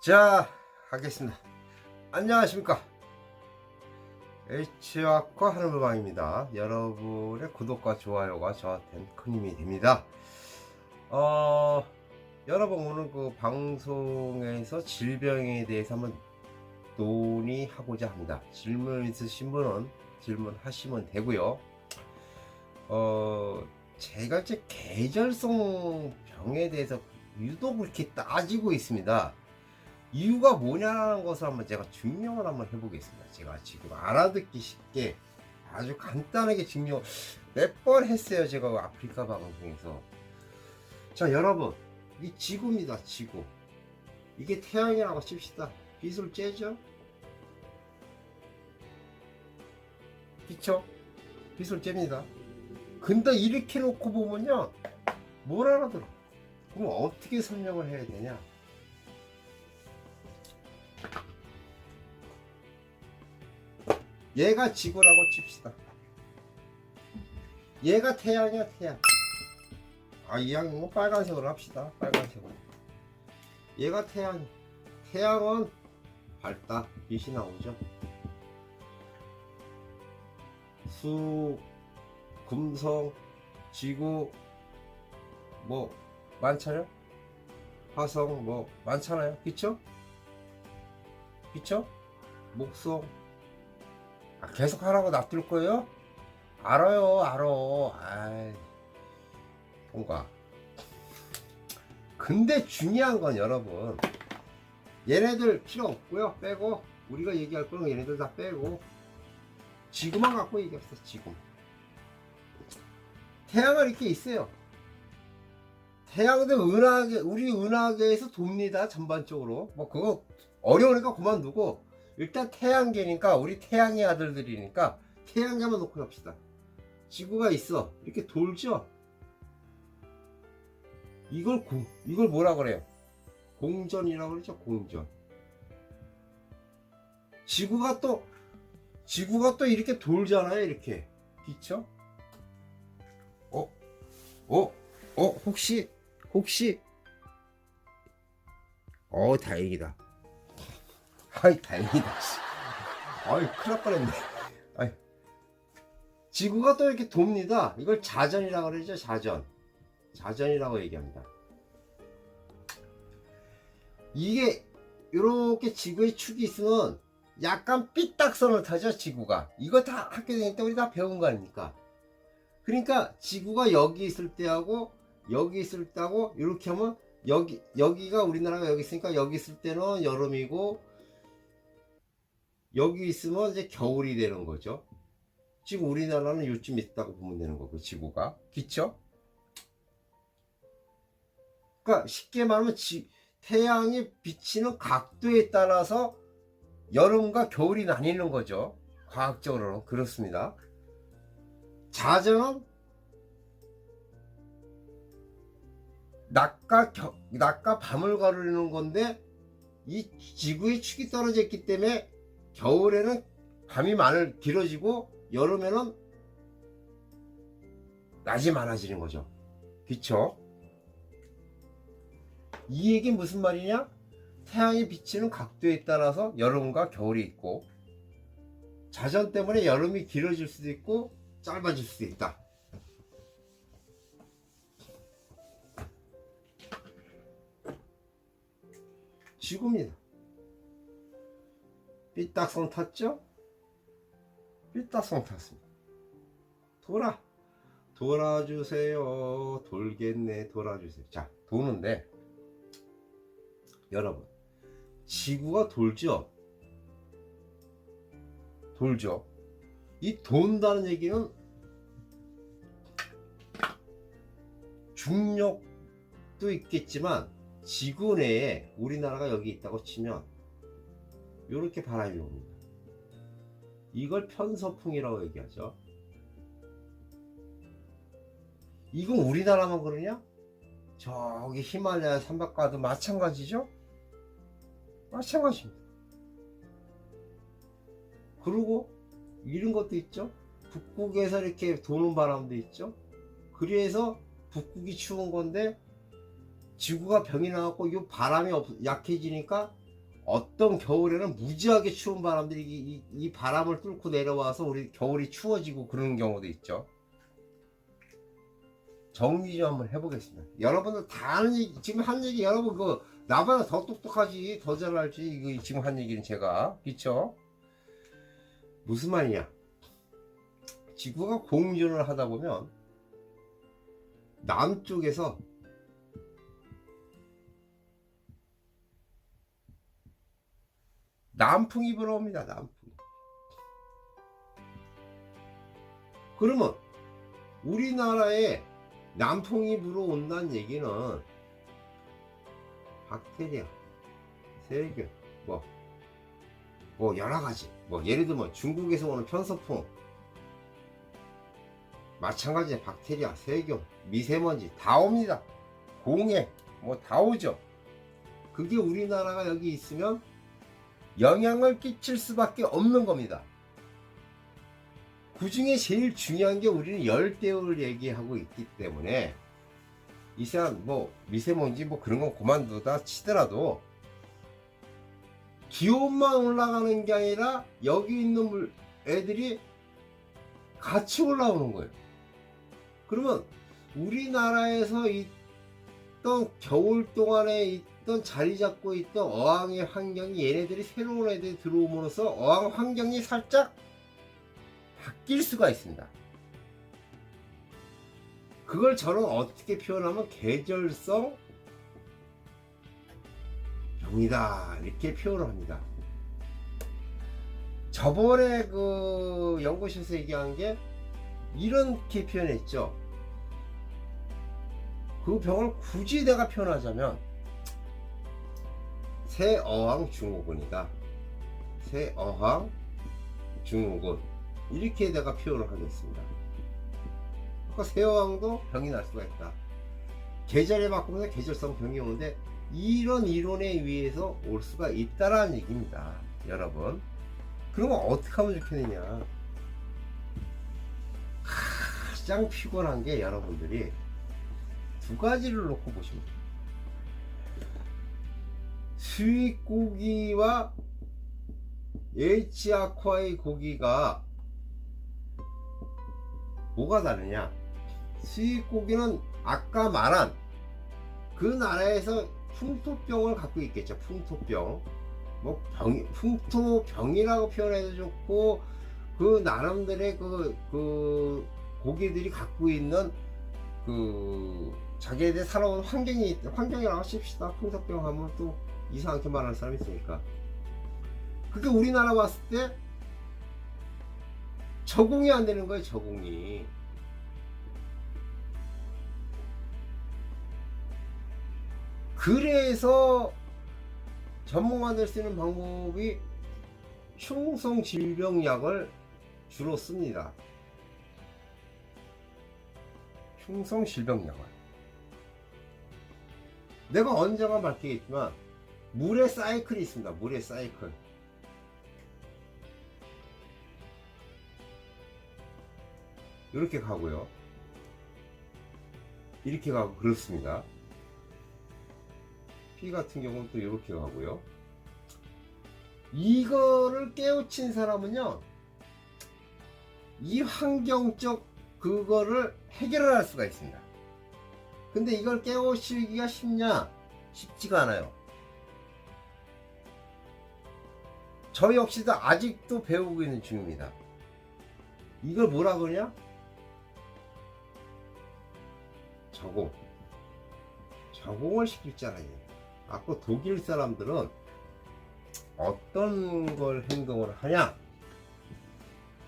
자, 하겠습니다. 안녕하십니까. H와과 하늘방입니다. 여러분의 구독과 좋아요가 저한테는 큰 힘이 됩니다. 어, 여러분 오늘 그 방송에서 질병에 대해서 한번 논의하고자 합니다. 질문 있으신 분은 질문하시면 되고요. 어, 제가 이제 계절성 병에 대해서 유독 그렇게 따지고 있습니다. 이유가 뭐냐는 것을 한번 제가 증명을 한번 해보겠습니다. 제가 지금 알아듣기 쉽게 아주 간단하게 증명 몇 번 했어요. 제가 그 아프리카 방송에서. 자, 여러분. 이 지구입니다. 지구. 이게 태양이라고 칩시다. 빛을 쬐죠? 그쵸? 빛을 쬐입니다. 근데 이렇게 놓고 보면요. 뭘 알아들어? 그럼 어떻게 설명을 해야 되냐? 얘가 지구라고 칩시다. 얘가 태양이야, 태양. 아, 이왕이면 뭐 빨간색으로 합시다. 빨간색으로. 얘가 태양. 태양은 밝다. 빛이 나오죠. 수, 금성, 지구, 뭐, 많잖아요? 화성, 뭐, 많잖아요? 그쵸? 그쵸? 목성, 아, 계속 하라고 놔둘 거예요? 알아요, 알아. 아이, 뭔가. 근데 중요한 건 여러분, 얘네들 필요 없고요. 빼고, 우리가 얘기할 거는 얘네들 다 빼고, 지구만 갖고 얘기합시다, 지구. 태양은 이렇게 있어요. 태양도 은하계, 우리 은하계에서 돕니다, 전반적으로. 뭐, 그거 어려우니까 그만두고, 일단 태양계니까 우리 태양의 아들들이니까 태양계만 놓고 갑시다. 지구가 있어. 이렇게 돌죠? 이걸 공, 이걸 뭐라 그래요? 공전이라고 그러죠, 공전. 지구가 또, 지구가 또 이렇게 돌잖아요, 이렇게. 그쵸? 어? 어? 어? 혹시, 혹시, 어, 다행이다. 아이 다행이다. 씨. 아이 큰일 날 뻔했네. 아이. 지구가 또 이렇게 돕니다. 이걸 자전이라고 그러죠. 자전. 자전이라고 얘기합니다. 이게 이렇게 지구의 축이 있으면 약간 삐딱선을 타죠. 지구가. 이거 다 학교 다닐 때 우리 다 배운 거 아닙니까? 그러니까 지구가 여기 있을 때하고 여기 있을 때하고 이렇게 하면 여기 여기가 우리나라가 여기 있으니까 여기 있을 때는 여름이고 여기 있으면 이제 겨울이 되는 거죠. 지금 우리나라는 요쯤 있다고 보면 되는 거고 지구가 그쵸? 그러니까 쉽게 말하면 지, 태양이 비치는 각도에 따라서 여름과 겨울이 나뉘는 거죠. 과학적으로는 그렇습니다. 자전은 낮과 겨, 낮과 밤을 가르는 건데 이 지구의 축이 떨어져 있기 때문에 겨울에는 밤이 많을 길어지고 여름에는 낮이 많아지는 거죠. 그쵸? 이 얘기 무슨 말이냐? 태양이 비치는 각도에 따라서 여름과 겨울이 있고 자전 때문에 여름이 길어질 수도 있고 짧아질 수도 있다. 지구입니다. 삐딱선 탔죠? 삐딱선 탔습니다. 돌아. 돌아주세요. 돌겠네. 돌아주세요. 자, 도는데, 여러분, 지구가 돌죠? 돌죠? 이 돈다는 얘기는 중력도 있겠지만, 지구 내에 우리나라가 여기 있다고 치면, 이렇게 바람이 옵니다. 이걸 편서풍이라고 얘기하죠. 이건 우리나라만 그러냐? 저기 히말라야 산맥 가도 마찬가지죠? 마찬가지입니다. 그리고 이런 것도 있죠. 북극에서 이렇게 도는 바람도 있죠. 그래서 북극이 추운 건데 지구가 병이 나갖고 이 바람이 없- 약해지니까 어떤 겨울에는 무지하게 추운 바람들이 이, 이- 이 바람을 뚫고 내려와서 우리 겨울이 추워지고 그러는 경우도 있죠. 정리 좀 한번 해보겠습니다. 여러분들 다 아는 얘기, 지금 한 얘기 여러분 그 나보다 더 똑똑하지 더 잘알지 이거 지금 한 얘기는 제가 그쵸? 무슨 말이냐? 지구가 공전을 하다 보면 남쪽에서 남풍이 불어옵니다. 남풍. 그러면 우리나라에 남풍이 불어온다는 얘기는 박테리아, 세균, 뭐, 뭐 여러 가지, 뭐 예를 들면 중국에서 오는 편서풍, 마찬가지에 박테리아, 세균, 미세먼지 다 옵니다. 공해, 뭐 다 오죠. 그게 우리나라가 여기 있으면 영향을 끼칠 수밖에 없는 겁니다. 그 중에 제일 중요한 게 우리는 열대우를 얘기하고 있기 때문에 이상 뭐 미세먼지 뭐 그런 건 그만두다 치더라도 기온만 올라가는 게 아니라 여기 있는 물 애들이 같이 올라오는 거예요. 그러면 우리나라에서 있던 겨울 동안에 있던 자리 잡고 있던 어항의 환경이 얘네들이 새로운 애들이 들어옴으로써 어항 환경이 살짝 바뀔 수가 있습니다. 그걸 저는 어떻게 표현하면 계절성 병이다 이렇게 표현을 합니다. 저번에 그 연구실에서 얘기한 게 이렇게 표현했죠. 그 병을 굳이 내가 표현하자면 새어항 증후군이다. 새어항 증후군 이렇게 내가 표현을 하겠습니다. 그러니까 새어항도 병이 날 수가 있다. 계절에 바꾸면서 계절성 병이 오는데 이런 이론에 의해서 올 수가 있다라는 얘기입니다. 여러분. 그러면 어떻게 하면 좋겠느냐. 가장 피곤한 게 여러분들이 두 가지를 놓고 보시면 돼요. 수입 고기와 H아쿠아의 고기가 뭐가 다르냐? 수입 고기는 아까 말한 그 나라에서 풍토병을 갖고 있겠죠. 풍토병. 뭐 병, 풍토병이라고 표현해도 좋고 그 나름들의 그, 그 고기들이 갖고 있는 그 자기네들 살아온 환경이 환경이라고 칩시다. 풍토병 하면 또 이상하게 말하는 사람이 있으니까. 그게 우리나라 봤을 때 적응이 안 되는 거예요. 적응이. 그래서 전문가들 쓰는 방법이 충성 질병약을 주로 씁니다. 충성 질병약을. 내가 언젠가 밝히겠지만 물의 사이클이 있습니다. 물의 사이클. 이렇게 가고요. 이렇게 가고 그렇습니다. 피 같은 경우는 또 이렇게 가고요. 이거를 깨우친 사람은요, 이 환경적 그거를 해결할 수가 있습니다. 근데 이걸 깨우치기가 쉽냐? 쉽지가 않아요. 저 역시도 아직도 배우고 있는 중입니다. 이걸 뭐라 그러냐? 적응. 적응을 시킬 줄 알아야 돼요. 아까 독일 사람들은 어떤 걸 행동을 하냐?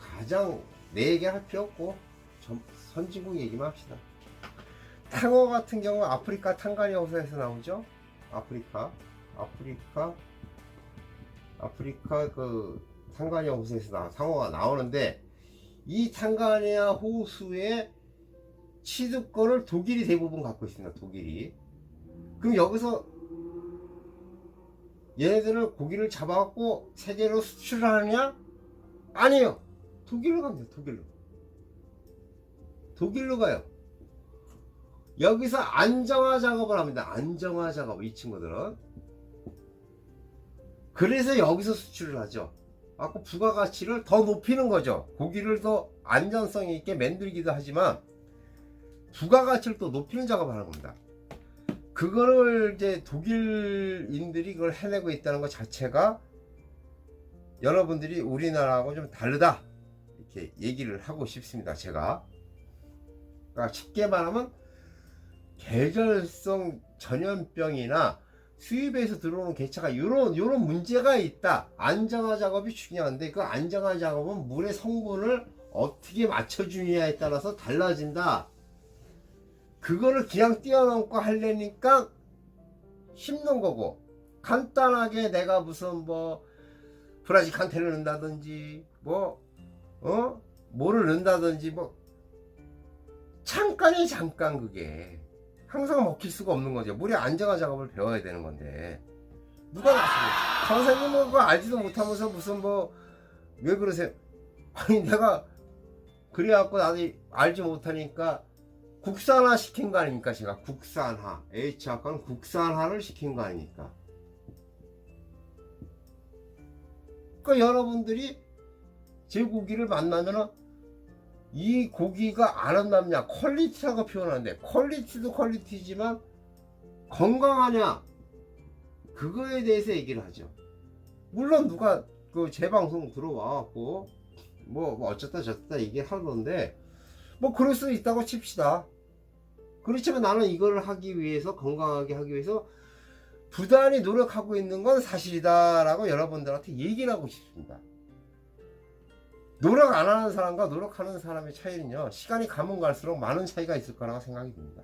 가장 내 얘기 할 필요 없고 전- 선진국 얘기만 합시다. 탕어 같은 경우 아프리카 탄가니아 호수에서 나오죠? 아프리카, 아프리카, 아프리카 그 탄가니아 호수에서 나, 상어가 나오는데 이 탄가니아 호수의 취득권을 독일이 대부분 갖고 있습니다. 독일이. 그럼 여기서 얘네들은 고기를 잡아갖고 세계로 수출하느냐? 아니에요. 독일로 갑니다. 독일로. 독일로 가요. 여기서 안정화 작업을 합니다. 안정화 작업. 이 친구들은. 그래서 여기서 수출을 하죠. 아까 부가가치를 더 높이는 거죠. 고기를 더 안전성 있게 만들기도 하지만 부가가치를 또 높이는 작업을 하는 겁니다. 그거를 이제 독일인들이 그걸 해내고 있다는 것 자체가 여러분들이 우리나라하고 좀 다르다 이렇게 얘기를 하고 싶습니다. 제가 그러니까 쉽게 말하면 계절성 전염병이나 수입에서 들어오는 개체가 요런 요런 문제가 있다. 안정화 작업이 중요한데 그 안정화 작업은 물의 성분을 어떻게 맞춰주느냐에 따라서 달라진다. 그거를 그냥 뛰어넘고 하려니까 힘든 거고 간단하게 내가 무슨 뭐 브라질 칸테를 넣는다든지 뭐 어? 뭐를 넣는다든지 뭐 잠깐이 잠깐 그게 항상 먹힐 수가 없는 거죠. 물의 안정화 작업을 배워야 되는 건데 누가 나서요? 선생님은 그거 알지도 못하면서 무슨 뭐 왜 그러세요? 아니 내가 그래갖고 나도 알지 못하니까 국산화 시킨 거 아닙니까? 제가 국산화 H학과는 국산화를 시킨 거 아닙니까? 그러니까 여러분들이 제 고기를 만나면은 이 고기가 아름답냐? 퀄리티라고 표현하는데 퀄리티도 퀄리티지만 건강하냐? 그거에 대해서 얘기를 하죠. 물론 누가 그제 방송 들어와갖고 뭐, 뭐 어쩌다 저쩌다 얘기를 하던데 뭐 그럴 수 있다고 칩시다. 그렇지만 나는 이걸 하기 위해서 건강하게 하기 위해서 부단히 노력하고 있는 건 사실이다 라고 여러분들한테 얘기를 하고 싶습니다 노력 안 하는 사람과 노력하는 사람의 차이는요 시간이 가면 갈수록 많은 차이가 있을 거라고 생각이 듭니다.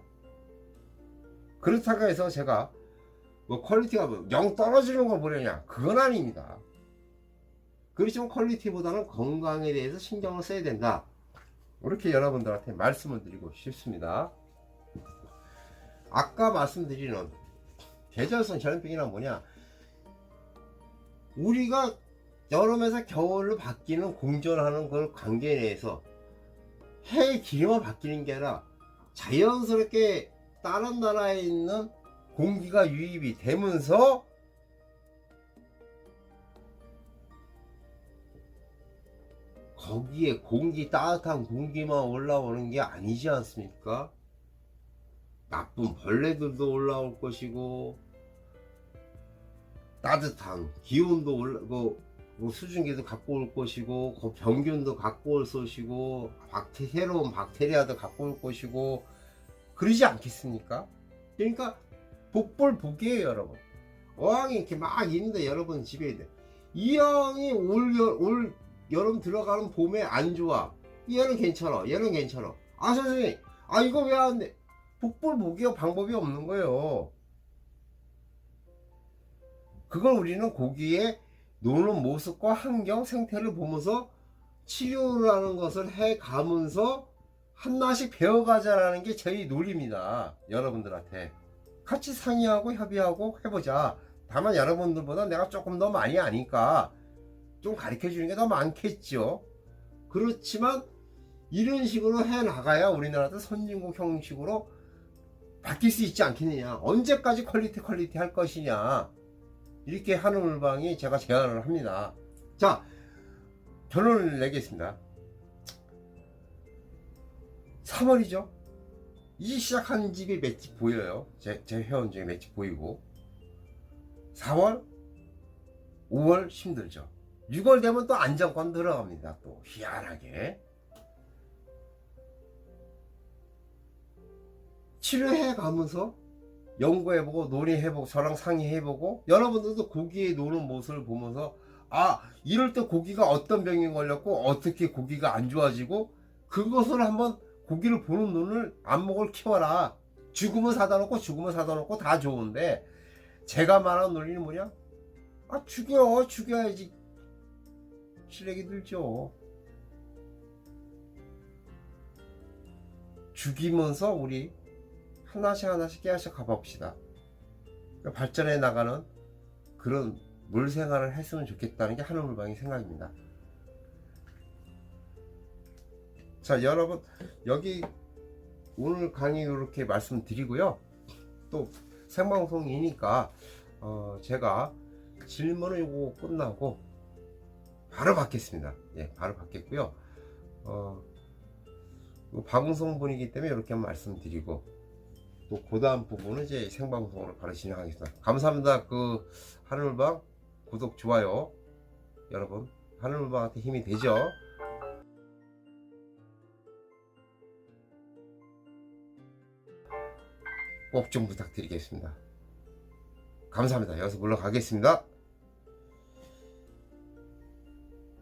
그렇다고 해서 제가 뭐 퀄리티가 뭐영 떨어지는 걸 보려냐? 그건 아닙니다. 그렇지만 퀄리티보다는 건강에 대해서 신경을 써야 된다. 이렇게 여러분들한테 말씀을 드리고 싶습니다. 아까 말씀드리는 계절성 전염병이란 뭐냐? 우리가 여름에서 겨울로 바뀌는 공존하는 그 관계에 대해서 해의 기류만 바뀌는 게 아니라 자연스럽게 다른 나라에 있는 공기가 유입이 되면서 거기에 공기 따뜻한 공기만 올라오는 게 아니지 않습니까? 나쁜 벌레들도 올라올 것이고 따뜻한 기온도 올라 그, 그 수증기도 갖고 올 것이고 그 병균도 갖고 올 것이고 박테 새로운 박테리아도 갖고 올 것이고 그러지 않겠습니까? 그러니까 복불복이에요 여러분. 어항이 이렇게 막 있는데 여러분 집에 있는데. 이 어항이 올, 여, 올 여름 들어가는 봄에 안 좋아. 얘는 괜찮아 얘는 괜찮아. 아 선생님 아 이거 왜 안 돼? 복불복이요? 방법이 없는 거예요. 그걸 우리는 고기의 노는 모습과 환경 생태를 보면서 치료라는 것을 해 가면서 하나씩 배워가자라는 게 저희 논리입니다. 여러분들한테 같이 상의하고 협의하고 해보자. 다만 여러분들보다 내가 조금 더 많이 아니까 좀 가르쳐 주는 게 더 많겠죠. 그렇지만 이런 식으로 해 나가야 우리나라도 선진국 형식으로 바뀔 수 있지 않겠느냐. 언제까지 퀄리티 퀄리티 할 것이냐. 이렇게 하는 물방이 제가 제안을 합니다. 자, 결론을 내겠습니다. 3월이죠. 이제 시작한 집이 몇 집 보여요. 제, 제 회원 중에 몇 집 보이고. 4월, 5월 힘들죠. 6월 되면 또 안정권 들어갑니다. 또 희한하게. 치료해 가면서 연구해보고 논의해보고 저랑 상의해보고 여러분들도 고기에 노는 모습을 보면서 아 이럴 때 고기가 어떤 병이 걸렸고 어떻게 고기가 안 좋아지고 그것을 한번 고기를 보는 눈을 안목을 키워라. 죽으면 사다 놓고 죽으면 사다 놓고 다 좋은데 제가 말하는 논리는 뭐냐? 아 죽여 죽여야지. 실력이 들죠. 죽이면서 우리 하나씩 하나씩 깨어서 가봅시다. 그러니까 발전해 나가는 그런 물 생활을 했으면 좋겠다는 게 하늘물방의 생각입니다. 자, 여러분 여기 오늘 강의 이렇게 말씀드리고요. 또 생방송이니까 어, 제가 질문은 요거 끝나고 바로 받겠습니다. 예, 바로 받겠고요. 어, 요 방송 분이기 때문에 이렇게 말씀드리고 또 그 다음 부분은 이제 생방송으로 바로 진행하겠습니다. 감사합니다. 그 하늘방 구독 좋아요 여러분 하늘방한테 힘이 되죠. 꼭 좀 부탁드리겠습니다. 감사합니다. 여기서 물러가겠습니다.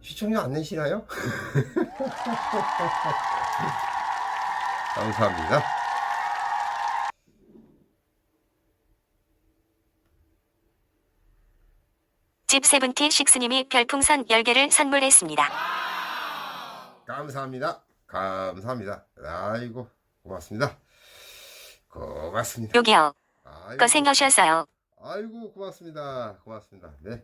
시청료 안 내시나요? 감사합니다. 집 세븐티 식스님이 별풍선 10개를 선물했습니다. 감사합니다. 감사합니다. 아이고 고맙습니다. 고맙습니다. 아이고, 고생하셨어요. 아이고 고맙습니다. 고맙습니다. 네.